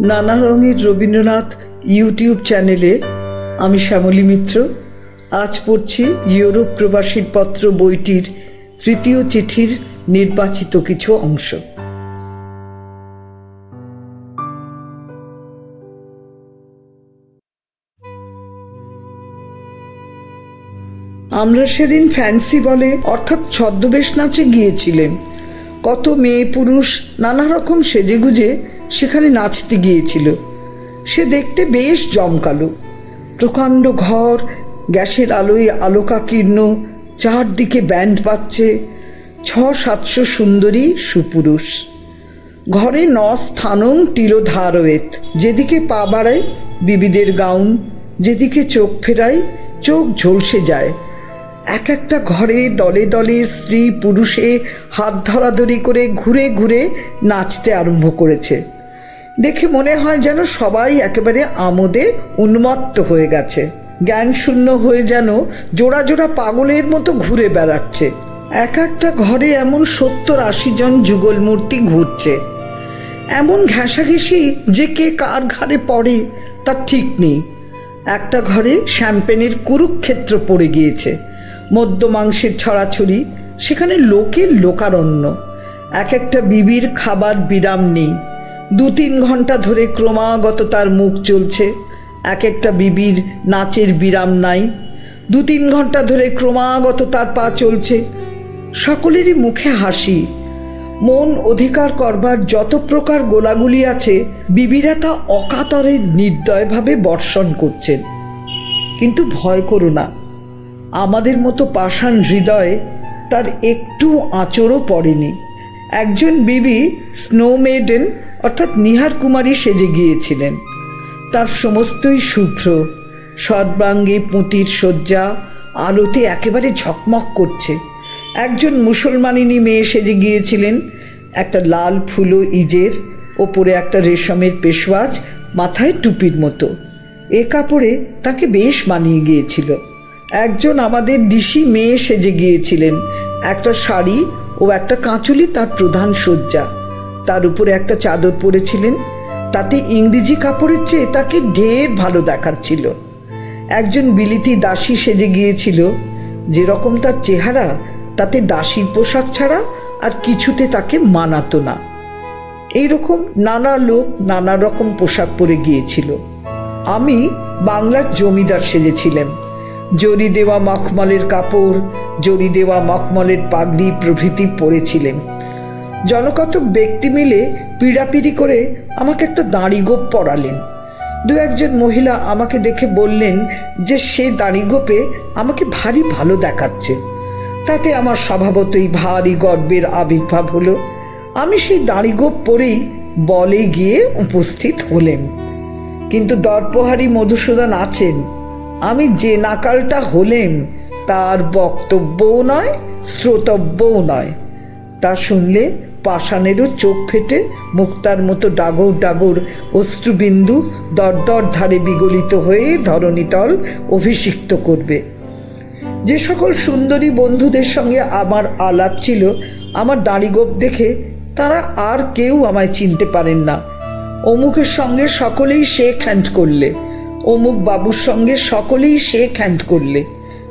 নানা রঙের রবীন্দ্রনাথ ইউটিউব চ্যানেলে। আমি শ্যামলী মিত্র। আজ পড়ছি ইউরোপ প্রবাসীর পত্র বইটির তৃতীয় চিঠির নির্বাচিত কিছু অংশ। আমরা সেদিন ফ্যান্সি বলে, অর্থাৎ ছদ্মবেশ নাচে গিয়েছিলেন কত মেয়ে পুরুষ নানা রকম সেজেগুজে সেখানে নাচতে গিয়েছিল। সে দেখতে বেশ জমকালো। প্রকাণ্ড ঘর, গ্যাসের আলোয় আলোকাকীর্ণ, চারদিকে ব্যান্ড পাচ্ছে ছ সাতশো সুন্দরী সুপুরুষ। ঘরে ন স্থানং তিলোধারয়েত যেদিকে পা বাড়াই বিবিদের গাউন। যেদিকে চোখ ফেরাই চোখ ঝলসে যায়। এক একটা ঘরে দলে দলে স্ত্রী পুরুষে হাত ধরাধরি করে ঘুরে ঘুরে নাচতে আরম্ভ করেছে। দেখে মনে হয় যেন সবাই একেবারে আমোদে উন্মত্ত হয়ে গেছে। জ্ঞান শূন্য হয়ে যেন জোড়া জোড়া পাগলের মতো ঘুরে বেড়াচ্ছে। এক একটা ঘরে এমন সত্তর আশি জন যুগল মূর্তি ঘুরছে। এমন ঘেঁষাঘেঁষি যে কে কার ঘাড়ে পড়ে তার ঠিক নেই। একটা ঘরে শ্যাম্পেনের কুরুক্ষেত্র পড়ে গিয়েছে। মদ্য মাংসের ছড়াছড়ি, সেখানে লোকের লোকারণ্য। এক একটা বিবির খাবার বিরাম নেই। দু তিন ঘণ্টা ধরে ক্রমাগত তার মুখ চলছে। এক একটা বিবির নাচের বিরাম নাই। দু তিন ঘণ্টা ধরে ক্রমাগত তার পা চলছে। সকলেরই মুখে হাসি। মন অধিকার করবার যত প্রকার গোলাগুলি আছে, বিবিরা তা অকাতরে নির্দয়ভাবে বর্ষণ করছেন। কিন্তু ভয় করো না। আমাদের মতো পাষাণ হৃদয়ে তার একটু আঁচড়ও পড়েনি। একজন বিবি স্নো মেডেন অর্থাৎ নিহার কুমারী সেজে গিয়েছিলেন। তার সমস্তই শুভ্র সর্বাঙ্গে পুঁতির শয্যা, আলোতে একেবারে ঝকমক করছে। একজন মুসলমানিনী মেয়ে সেজে গিয়েছিলেন, একটা লাল ফুলো ইজের, ওপরে একটা রেশমের পেশওয়াজ, মাথায় টুপির মতো। এ কাপড়ে তাকে বেশ মানিয়ে গিয়েছিল। একজন আমাদের দিশি মেয়ে সেজে গিয়েছিলেন, একটা শাড়ি ও একটা কাঁচুলি তার প্রধান সজ্জা তার উপরে একটা চাদর পরেছিলেন। তাতে ইংরেজি কাপড়ের চেয়ে তাকে ঢের ভালো দেখাচ্ছিল। একজন বিলিতি দাসী সেজে গিয়েছিল। যেরকম তার চেহারা, তাতে দাসীর পোশাক ছাড়া আর কিছুতে তাকে মানাতো না। এইরকম নানা লোক নানা রকম পোশাক পরে গিয়েছিল। আমি বাংলার জমিদার সেজেছিলাম। জরি দেওয়া মখমলের কাপড়, জরি দেওয়া মখমলের পাগড়ি প্রভৃতি পরেছিলেন জনকতক ব্যক্তি মিলে পিড়াপিড়ি করে আমাকে একটা দাঁড়িগোপ পড়ালেন দু একজন মহিলা আমাকে দেখে বললেন যে সে দাঁড়িগোপে আমাকে ভারী ভালো দেখাচ্ছে। তাতে আমার স্বভাবতই ভারী গর্বের আবির্ভাব হলো। আমি সেই দাঁড়িগোপ পরেই বলে গিয়ে উপস্থিত হলেন। কিন্তু দর্পহারী মধুসূদন আছেন। আমি যে নাকালটা হলেন, তার বক্তব্যও নয়, শ্রোতব্যও নয়। তা শুনলে পাষাণেরও চোখ ফেটে মুক্তার মতো ডাগর ডাগর অশ্রুবিন্দু দরদর ধারে বিগলিত হয়ে ধরণীতল অভিষিক্ত করবে। যে সকল সুন্দরী বন্ধুদের সঙ্গে আমার আলাপ ছিল, আমার দাড়িগোপ দেখে তারা আর কেউ আমায় চিনতে পারেন না। অমুকের সঙ্গে সকলেই শেক হ্যান্ড করলে, অমুক বাবুর সঙ্গে সকলেই শেক হ্যান্ড করলে।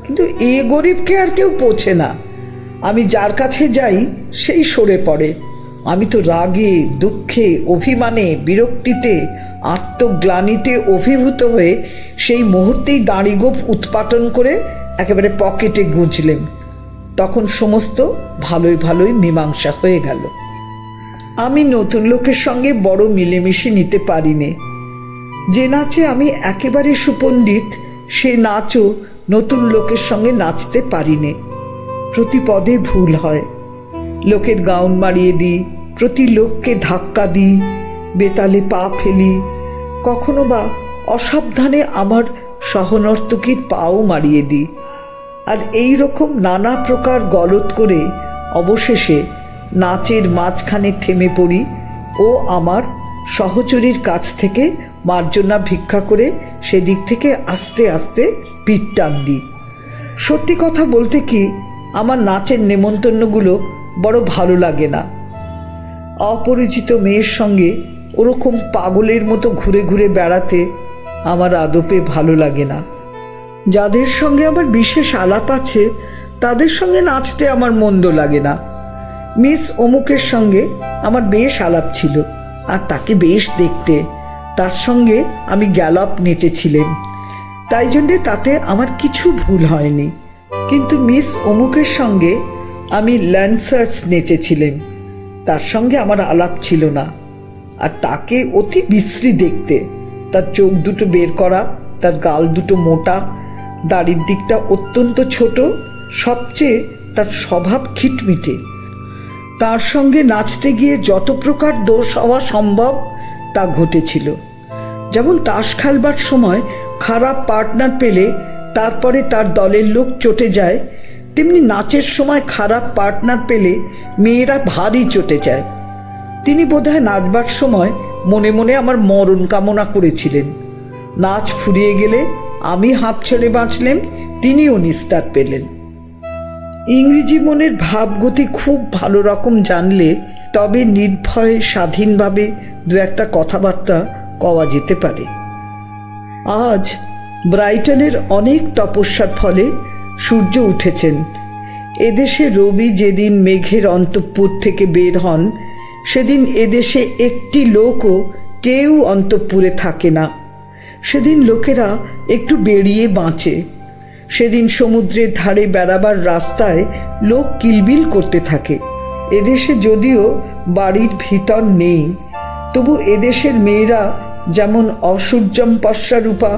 কিন্তু এ গরিবকে আর কেউ পোছে না। আমি যার কাছে যাই, সেই সরে পড়ে। আমি তো রাগে, দুঃখে, অভিমানে, বিরক্তিতে, আত্মগ্লানিতে অভিভূত হয়ে সেই মুহূর্তেই দাঁড়িগোপ উৎপাটন করে একেবারে পকেটে গুঁজলেন। তখন সমস্ত ভালোই ভালোই মীমাংসা হয়ে গেল। আমি নতুন লোকের সঙ্গে বড় মিলেমিশে নিতে পারিনি। যে নাচে আমি একেবারে সুপণ্ডিত, সে নাচও নতুন লোকের সঙ্গে নাচতে পারি পারিনি। প্রতি পদে ভুল হয়। লোকের গাউন মারিয়ে দিই, প্রতি লোককে ধাক্কা দিই, বেতালে পা ফেলি। কখনো বা অসাবধানে আমার সহনর্তকীর পাও মারিয়ে দিই। আর এই রকম নানা প্রকার গলত করে অবশেষে নাচের মাঝখানে থেমে পড়ি ও আমার সহচরীর কাছ থেকে মার্জনা ভিক্ষা করে সেদিক থেকে আস্তে আস্তে পিঠ টান দিই। সত্যি কথা বলতে কি আমার নাচের নেমন্তন্নগুলো বড় ভালো লাগে না। অপরিচিত মেয়ের সঙ্গে ওরকম পাগলের মতো ঘুরে ঘুরে বেড়াতে আমার আদপে ভালো লাগে না। যাদের সঙ্গে আমার বিশেষ আলাপ আছে, তাদের সঙ্গে নাচতে আমার মন্দ লাগে না। মিস অমুকের সঙ্গে আমার বেশ আলাপ ছিল, আর তাকে বেশ দেখতে। তার সঙ্গে আমি গ্যালাপ নেচেছিলেন তাই জন্যে তাতে আমার কিছু ভুল হয়নি। কিন্তু মিস অমুকের সঙ্গে আমি ল্যান্সার্স নেচেছিলেন তার সঙ্গে আমার আলাপ ছিল না। আর তাকে অতি বিশ্রী দেখতে। তার চোখ দুটো বের করা, তার গাল দুটো মোটা, দাড়ির দিকটা অত্যন্ত ছোট, সবচেয়ে তার স্বভাব খিটমিটে। তার সঙ্গে নাচতে গিয়ে যত প্রকার দোষ হওয়া সম্ভব তা ঘটেছিল। যেমন তাস খেলবার সময় খারাপ পার্টনার পেলে তারপরে তার দলের লোক চটে যায়। তেমনি নাচের সময় খারাপ পার্টনার পেলে মেয়েরা ভারী চটে যায়। তিনি বোধহয় নাচবার সময় মনে মনে আমার মরণ কামনা করেছিলেন। নাচ ফুরিয়ে গেলে আমি হাঁপ ছেড়ে বাঁচলেন, তিনিও নিস্তার পেলেন। ইংরেজি মনের ভাবগতি খুব ভালো রকম জানলে তবে নির্ভয়ে স্বাধীনভাবে দু একটা কথাবার্তা কওয়া যেতে পারে। আজ ব্রাইটনের অনেক তপস্যার ফলে সূর্য উঠেছেন। এদেশে রবি যেদিন মেঘের অন্তঃপুর থেকে বের হন, সেদিন এদেশে একটি লোকও কেউ অন্তঃপুরে থাকে না। সেদিন লোকেরা একটু বেরিয়ে বাঁচে। সেদিন সমুদ্রের ধারে বেড়াবার রাস্তায় লোক কিলবিল করতে থাকে। এদেশে যদিও বাড়ির ভিতর নেই, তবু এদেশের মেয়েরা যেমন অসূর্যম পশ্চারূপা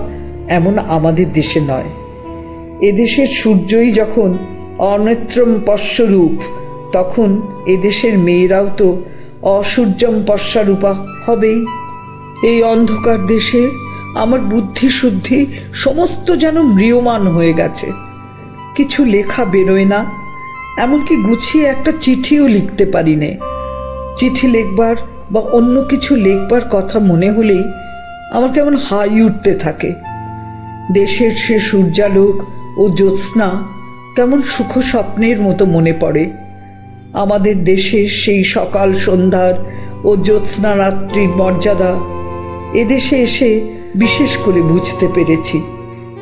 এমন আমাদের দেশে নয়। এদেশের সূর্যই যখন অনেত্রম পশ্বরূপ তখন এদেশের মেয়েরাও তো অসূর্যম পশ্চারূপা হবেই। এই অন্ধকার দেশে আমার বুদ্ধি শুদ্ধি সমস্ত যেন ম্রিয়মান হয়ে গেছে। কিছু লেখা বেরোয় না, এমনকি গুছিয়ে একটা চিঠিও লিখতে পারি নে। চিঠি লিখবার বা অন্য কিছু লিখবার কথা মনে হলেই আমার কেমন হাই উঠতে থাকে। দেশের সে সূর্যালোক ও জ্যোৎস্না কেমন সুখ স্বপ্নের মতো মনে পড়ে। আমাদের দেশের সেই সকাল সন্ধ্যার ও জ্যোৎস্না রাত্রির মর্যাদা এদেশে এসে বিশেষ করে বুঝতে পেরেছি।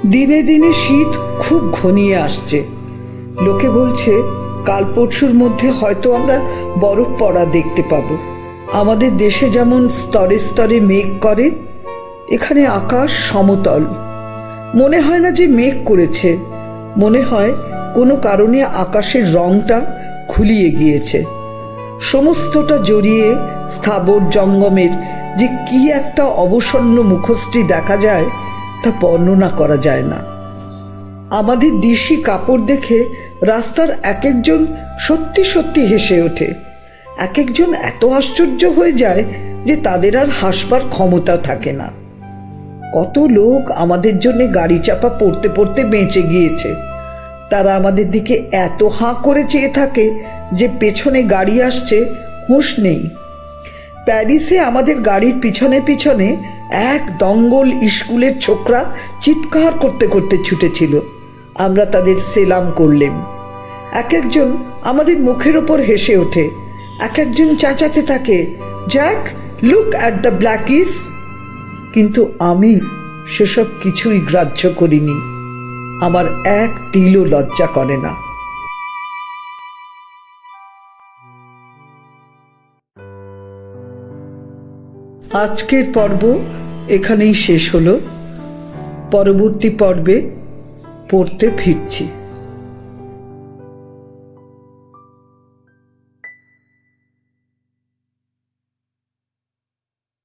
দিনে দিনে শীত খুব ঘনিয়ে আসছে। লোকে বলছে, কাল পরশুর মধ্যে হয়তো আমরা বরফ পড়া দেখতে পাবো। আমাদের দেশে যেমন স্তরে স্তরে মেঘ করে, এখানে আকাশ সমতল। মনে হয় না যে মেঘ করেছে। মনে হয় কোনো কারণে আকাশের রংটা খুলিয়ে গিয়েছে। সমস্তটা জড়িয়ে স্থাবর জঙ্গমের যে কি একটা অবসন্ন মুখশ্রী দেখা যায়, তা বর্ণনা করা যায় না। আমাদের দিশি কাপড় দেখে রাস্তার এক একজন সত্যি সত্যি হেসে ওঠে। এক একজন এত আশ্চর্য হয়ে যায় যে তাদের আর হাসবার ক্ষমতা থাকে না। কত লোক আমাদের জন্য গাড়ি চাপা পড়তে পড়তে বেঁচে গিয়েছে। তারা আমাদের দিকে এত হাঁ করে চেয়ে থাকে যে পেছনে গাড়ি আসছে, হুঁশ নেই। প্যারিসে আমাদের গাড়ির পিছনে পিছনে এক দঙ্গল স্কুলের ছোকরা চিৎকার করতে করতে ছুটেছিল। আমরা তাদের সেলাম করলেম। এক একজন আমাদের মুখের ওপর হেসে ওঠে। এক একজন চাচাতে থাকে Jack look at the blackies কিন্তু আমি সেসব কিছুই গ্রাহ্য করিনি। আমার এক তিলও লজ্জা করে না। আজকের পর্ব এখানেই শেষ হলো। পরবর্তী পর্বে পড়তে ফিরছি।